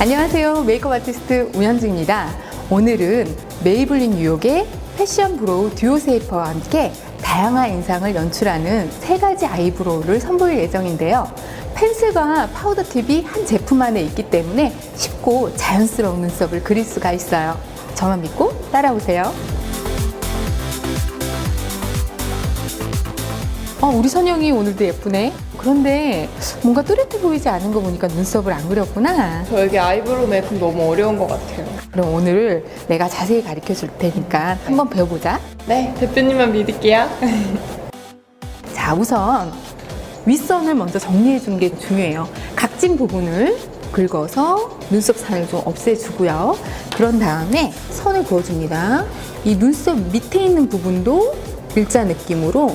안녕하세요. 메이크업 아티스트 우현주입니다. 오늘은 메이블린 뉴욕의 패션 브로우 듀오 세이퍼와 함께 다양한 인상을 연출하는 세 가지 아이브로우를 선보일 예정인데요. 펜슬과 파우더 팁이 한 제품 안에 있기 때문에 쉽고 자연스러운 눈썹을 그릴 수가 있어요. 저만 믿고 따라오세요. 어, 우리 선영이 오늘도 예쁘네. 그런데 뭔가 뚜렷해 보이지 않은 거 보니까 눈썹을 안 그렸구나. 저에게 아이브로우 메이크업 너무 어려운 것 같아요. 그럼 오늘 내가 자세히 가르쳐 줄 테니까 한번 배워보자. 네, 대표님만 믿을게요. 자, 우선 윗선을 먼저 정리해 주는 게 중요해요. 각진 부분을 긁어서 눈썹 산을 좀 없애주고요. 그런 다음에 선을 그어줍니다. 이 눈썹 밑에 있는 부분도 일자 느낌으로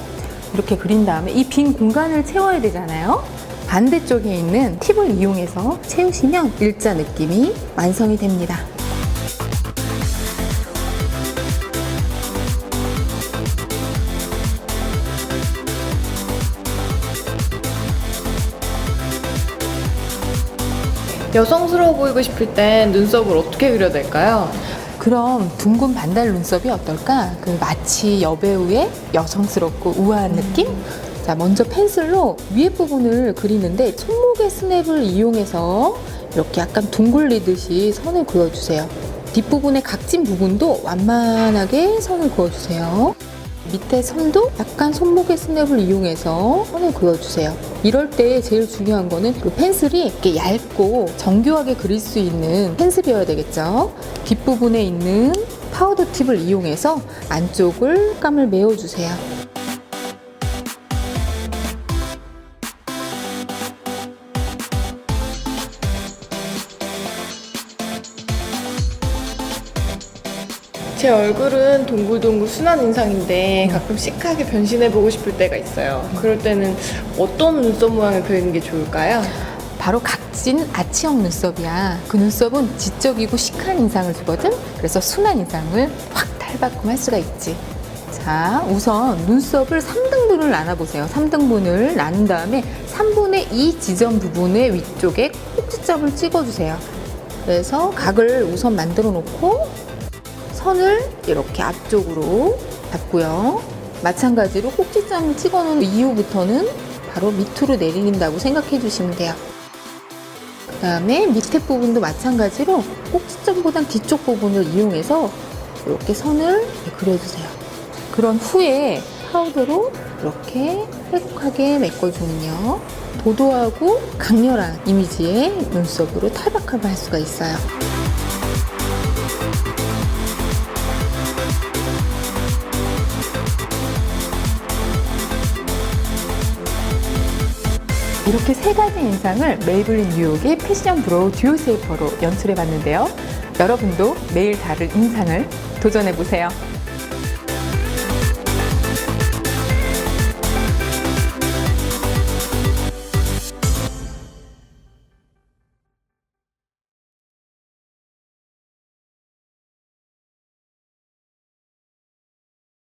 이렇게 그린 다음에 이 빈 공간을 채워야 되잖아요. 반대쪽에 있는 팁을 이용해서 채우시면 일자 느낌이 완성이 됩니다. 여성스러워 보이고 싶을 땐 눈썹을 어떻게 그려야 될까요? 그럼 둥근 반달 눈썹이 어떨까? 그 마치 여배우의 여성스럽고 우아한 느낌? 자, 먼저 펜슬로 위에 부분을 그리는데 손목의 스냅을 이용해서 이렇게 약간 둥글리듯이 선을 그어주세요. 뒷부분의 각진 부분도 완만하게 선을 그어주세요. 밑에 선도 약간 손목의 스냅을 이용해서 선을 그어주세요. 이럴 때 제일 중요한 거는 그 펜슬이 이렇게 얇고 정교하게 그릴 수 있는 펜슬이어야 되겠죠. 뒷부분에 있는 파우더 팁을 이용해서 안쪽을 감을 메워주세요. 제 얼굴은 동글동글 순한 인상인데 가끔 시크하게 변신해보고 싶을 때가 있어요. 그럴 때는 어떤 눈썹 모양을 그리는 게 좋을까요? 바로 각진 아치형 눈썹이야. 그 눈썹은 지적이고 시크한 인상을 주거든. 그래서 순한 인상을 확 탈바꿈할 수가 있지. 자, 우선 눈썹을 3등분을 나눠보세요. 3등분을 나눈 다음에 3분의 2 지점 부분의 위쪽에 꼭지점을 찍어주세요. 그래서 각을 우선 만들어 놓고 선을 이렇게 앞쪽으로 잡고요. 마찬가지로 꼭지점을 찍어 놓은 이후부터는 바로 밑으로 내린다고 생각해 주시면 돼요. 그 다음에 밑에 부분도 마찬가지로 꼭지점보단 뒤쪽 부분을 이용해서 이렇게 선을 그려주세요. 그런 후에 파우더로 이렇게 빼곡하게 메꿔주면요. 도도하고 강렬한 이미지의 눈썹으로 탈바꿈을 할 수가 있어요. 이렇게 세 가지 인상을 메이블린 뉴욕의 패션 브로우 듀오 쉐이퍼로 연출해 봤는데요. 여러분도 매일 다른 인상을 도전해 보세요.